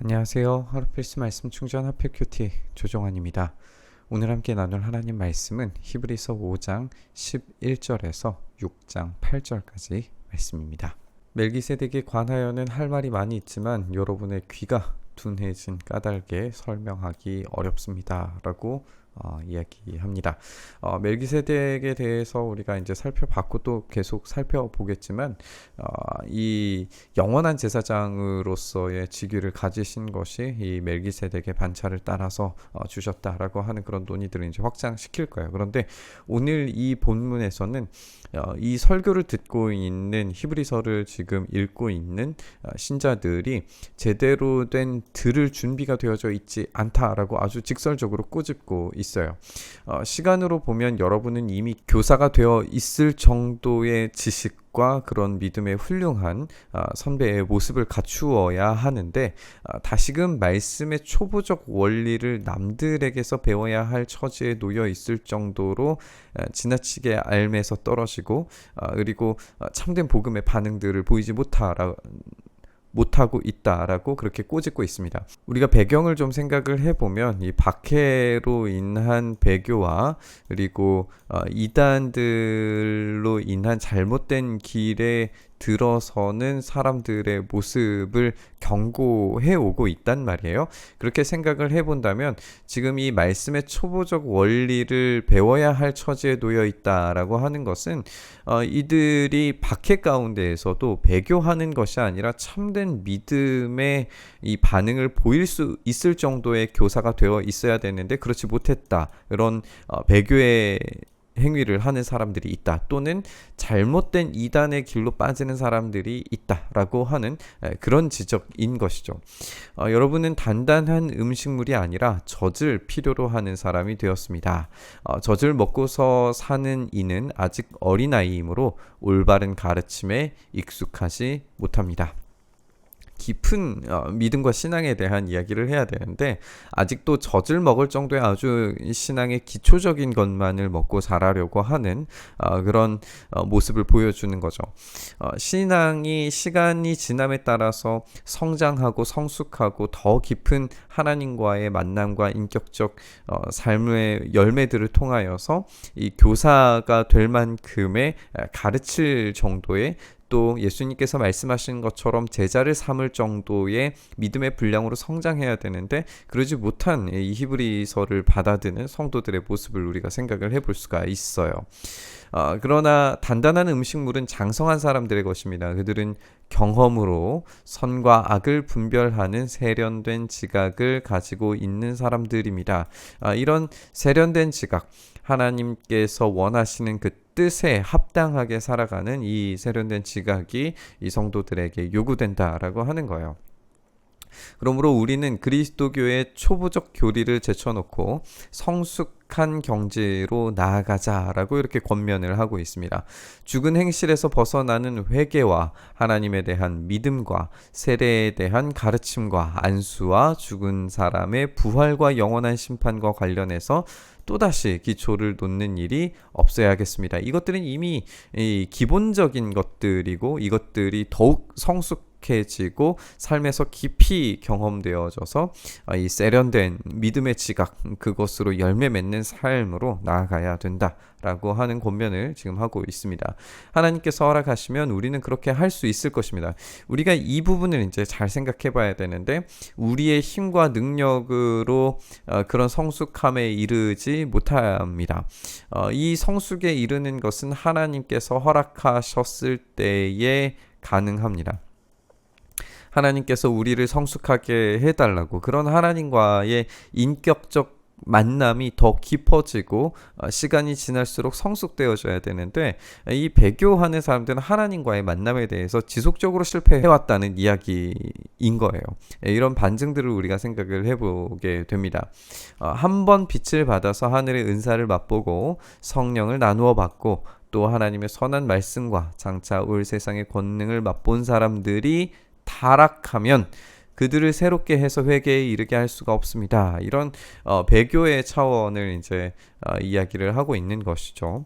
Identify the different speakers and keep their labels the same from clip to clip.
Speaker 1: 안녕하세요. 하루 필수 말씀 충전 하필 큐티 조종환입니다. 오늘 함께 나눌 하나님 말씀은 히브리서 5장 11절에서 6장 8절까지 말씀입니다. 멜기세덱에 관하여는 할 말이 많이 있지만 여러분의 귀가 둔해진 까닭에 설명하기 어렵습니다라고 어, 이야기합니다. 어, 멜기세덱에 대해서 우리가 이제 살펴봤고 또 계속 살펴보겠지만 어, 이 영원한 제사장으로서의 직위를 가지신 것이 이 멜기세덱의 반차를 따라서 어, 주셨다라고 하는 그런 논의들을 이제 확장시킬 거예요. 그런데 오늘 이 본문에서는 어, 이 설교를 듣고 있는 히브리서를 지금 읽고 있는 어, 신자들이 제대로 된 들을 준비가 되어져 있지 않다라고 아주 직설적으로 꼬집고 있 어요. 어, 시간으로 보면 여러분은 이미 교사가 되어 있을 정도의 지식과 그런 믿음의 훌륭한 어, 선배의 모습을 갖추어야 하는데 어, 다시금 말씀의 초보적 원리를 남들에게서 배워야 할 처지에 놓여 있을 정도로 어, 지나치게 알매서 떨어지고 어, 그리고 어, 참된 복음의 반응들을 보이지 못하라 못하고 있다라고 그렇게 꼬집고 있습니다. 우리가 배경을 좀 생각을 해보면 이 박해로 인한 배교와 그리고 어, 이단들로 인한 잘못된 길에 들어서는 사람들의 모습을 경고해 오고 있단 말이에요. 그렇게 생각을 해본다면 지금 이 말씀의 초보적 원리를 배워야 할 처지에 놓여 있다라고 하는 것은 어, 이들이 박해 가운데에서도 배교하는 것이 아니라 참된 믿음의 이 반응을 보일 수 있을 정도의 교사가 되어 있어야 되는데 그렇지 못했다. 그런 어, 배교의 행위를 하는 사람들이 있다 또는 잘못된 이단의 길로 빠지는 사람들이 있다라고 하는 에, 그런 지적인 것이죠. 어, 여러분은 단단한 음식물이 아니라 젖을 필요로 하는 사람이 되었습니다. 어, 젖을 먹고서 사는 이는 아직 어린아이이므로 올바른 가르침에 익숙하지 못합니다. 깊은 어, 믿음과 신앙에 대한 이야기를 해야 되는데 아직도 젖을 먹을 정도의 아주 신앙의 기초적인 것만을 먹고 자라려고 하는 어, 그런 어, 모습을 보여주는 거죠. 어, 신앙이 시간이 지남에 따라서 성장하고 성숙하고 더 깊은 하나님과의 만남과 인격적 어, 삶의 열매들을 통하여서 이 교사가 될 만큼의 가르칠 정도의 또 예수님께서 말씀하신 것처럼 제자를 삼을 정도의 믿음의 분량으로 성장해야 되는데 그러지 못한 이 히브리서를 받아드는 성도들의 모습을 우리가 생각을 해볼 수가 있어요. 어, 그러나 단단한 음식물은 장성한 사람들의 것입니다. 그들은 경험으로 선과 악을 분별하는 세련된 지각을 가지고 있는 사람들입니다. 아, 이런 세련된 지각, 하나님께서 원하시는 그 뜻에 합당하게 살아가는 이 세련된 지각이 이 성도들에게 요구된다라고 하는 거예요. 그러므로 우리는 그리스도교의 초보적 교리를 제쳐놓고 성숙 한 경지로 나아가자라고 이렇게 권면을 하고 있습니다. 죽은 행실에서 벗어나는 회개와 하나님에 대한 믿음과 세례에 대한 가르침과 안수와 죽은 사람의 부활과 영원한 심판과 관련해서 또다시 기초를 놓는 일이 없어야겠습니다. 이것들은 이미 기본적인 것들이고 이것들이 더욱 성숙 해지고 삶에서 깊이 경험되어져서 아, 이 세련된 믿음의 지각 그것으로 열매 맺는 삶으로 나아가야 된다라고 하는 권면을 지금 하고 있습니다. 하나님께서 허락하시면 우리는 그렇게 할 수 있을 것입니다. 우리가 이 부분을 이제 잘 생각해 봐야 되는데 우리의 힘과 능력으로 어, 그런 성숙함에 이르지 못합니다. 어, 이 성숙에 이르는 것은 하나님께서 허락하셨을 때에 가능합니다. 하나님께서 우리를 성숙하게 해달라고 그런 하나님과의 인격적 만남이 더 깊어지고 어, 시간이 지날수록 성숙되어져야 되는데 이 배교하는 사람들은 하나님과의 만남에 대해서 지속적으로 실패해왔다는 이야기인 거예요. 예, 이런 반증들을 우리가 생각을 해보게 됩니다. 어, 한번 빛을 받아서 하늘의 은사를 맛보고 성령을 나누어 받고 또 하나님의 선한 말씀과 장차 올 세상의 권능을 맛본 사람들이 타락하면 그들을 새롭게 해서 회개에 이르게 할 수가 없습니다. 이런 어, 배교의 차원을 이제 어, 이야기를 하고 있는 것이죠.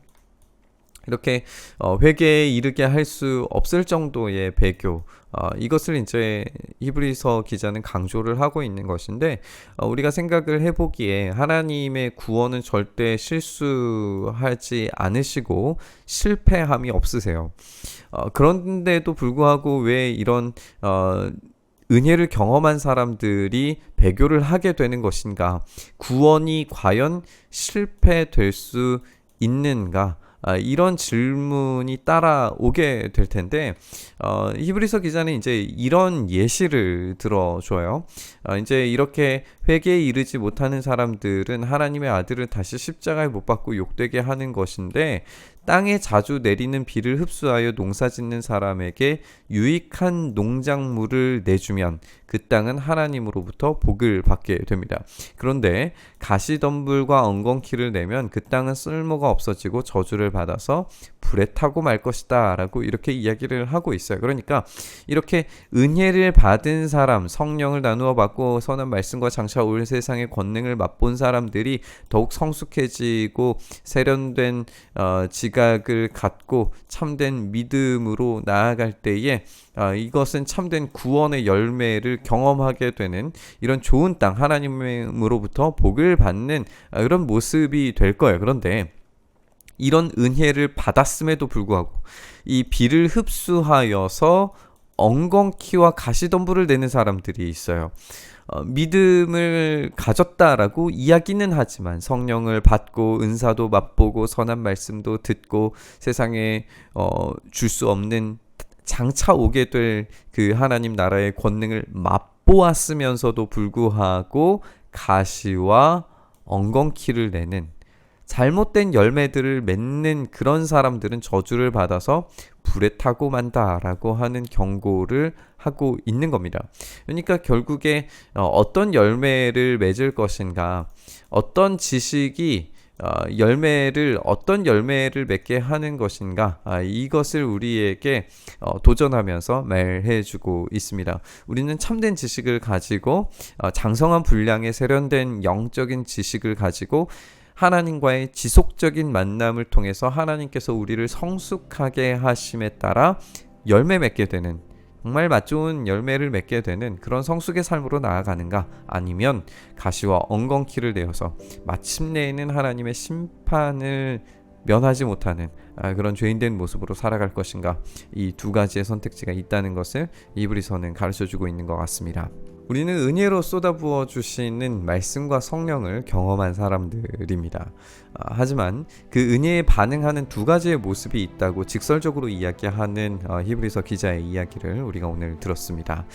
Speaker 1: 이렇게 어, 회개에 이르게 할 수 없을 정도의 배교 어, 이것을 이제 히브리서 기자는 강조를 하고 있는 것인데 어, 우리가 생각을 해보기에 하나님의 구원은 절대 실수하지 않으시고 실패함이 없으세요. 어, 그런데도 불구하고 왜 이런 어, 은혜를 경험한 사람들이 배교를 하게 되는 것인가? 구원이 과연 실패될 수 있는가? 아, 이런 질문이 따라오게 될 텐데 어, 히브리서 기자는 이제 이런 예시를 들어줘요. 어, 이제 이렇게 회개에 이르지 못하는 사람들은 하나님의 아들을 다시 십자가에 못 박고 욕되게 하는 것인데 땅에 자주 내리는 비를 흡수하여 농사 짓는 사람에게 유익한 농작물을 내주면 그 땅은 하나님으로부터 복을 받게 됩니다. 그런데 가시덤불과 엉겅퀴를 내면 그 땅은 쓸모가 없어지고 저주를 받아서 불에 타고 말 것이다 라고 이렇게 이야기를 하고 있어요. 그러니까 이렇게 은혜를 받은 사람, 성령을 나누어 받고 선한 말씀과 장차 올 세상의 권능을 맛본 사람들이 더욱 성숙해지고 세련된 어, 지각을 갖고 참된 믿음으로 나아갈 때에 아, 이것은 참된 구원의 열매를 경험하게 되는 이런 좋은 땅 하나님으로부터 복을 받는 아, 이런 모습이 될 거예요. 그런데 이런 은혜를 받았음에도 불구하고 이 비를 흡수하여서 엉겅퀴와 가시덤불을 내는 사람들이 있어요. 어, 믿음을 가졌다라고 이야기는 하지만 성령을 받고 은사도 맛보고 선한 말씀도 듣고 세상에 어, 줄 수 없는 장차 오게 될 그 하나님 나라의 권능을 맛보았으면서도 불구하고 가시와 엉겅퀴를 내는 잘못된 열매들을 맺는 그런 사람들은 저주를 받아서 불에 타고 만다라고 하는 경고를 하고 있는 겁니다. 그러니까 결국에 어, 어떤 열매를 맺을 것인가, 어떤 지식이 어, 열매를 어떤 열매를 맺게 하는 것인가 아, 이것을 우리에게 어, 도전하면서 말해주고 있습니다. 우리는 참된 지식을 가지고 어, 장성한 분량의 세련된 영적인 지식을 가지고 하나님과의 지속적인 만남을 통해서 하나님께서 우리를 성숙하게 하심에 따라 열매 맺게 되는 정말 맛 좋은 열매를 맺게 되는 그런 성숙의 삶으로 나아가는가 아니면 가시와 엉겅퀴를 내어서 마침내에는 하나님의 심판을 면하지 못하는 아, 그런 죄인된 모습으로 살아갈 것인가 이 두 가지의 선택지가 있다는 것을 이브리서는 가르쳐 주고 있는 것 같습니다. 우리는 은혜로 쏟아부어 주시는 말씀과 성령을 경험한 사람들입니다. 아, 하지만 그 은혜에 반응하는 두 가지의 모습이 있다고 직설적으로 이야기하는 어, 히브리서 기자의 이야기를 우리가 오늘 들었습니다.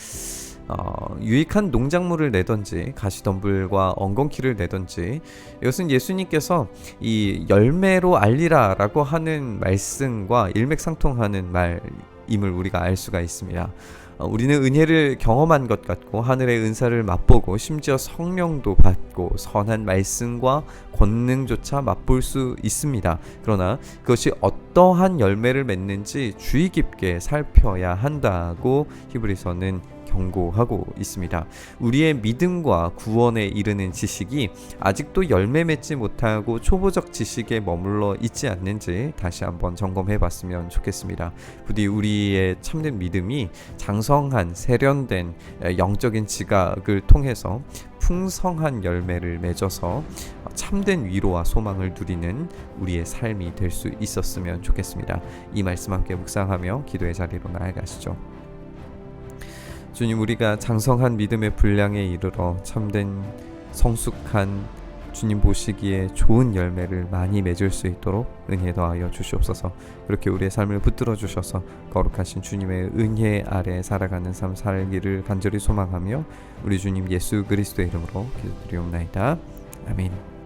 Speaker 1: 어, 유익한 농작물을 내던지 가시덤불과 엉겅퀴를 내던지 이것은 예수님께서 이 열매로 알리라라고 하는 말씀과 일맥상통하는 말임을 우리가 알 수가 있습니다. 어, 우리는 은혜를 경험한 것 같고 하늘의 은사를 맛보고 심지어 성령도 받고 선한 말씀과 권능조차 맛볼 수 있습니다. 그러나 그것이 어떠한 열매를 맺는지 주의 깊게 살펴야 한다고 히브리서는 경고하고 있습니다. 우리의 믿음과 구원에 이르는 지식이 아직도 열매 맺지 못하고 초보적 지식에 머물러 있지 않는지 다시 한번 점검해 봤으면 좋겠습니다. 부디 우리의 참된 믿음이 장성한 세련된 영적인 지각을 통해서 풍성한 열매를 맺어서 참된 위로와 소망을 누리는 우리의 삶이 될 수 있었으면 좋겠습니다. 이 말씀 함께 묵상하며 기도의 자리로 나아가시죠. 주님 우리가 장성한 믿음의 분량에 이르러 참된 성숙한 주님 보시기에 좋은 열매를 많이 맺을 수 있도록 은혜 더하여 주시옵소서. 그렇게 우리의 삶을 붙들어 주셔서 거룩하신 주님의 은혜 아래 살아가는 삶 살기를 간절히 소망하며 우리 주님 예수 그리스도의 이름으로 기도드리옵나이다. 아멘.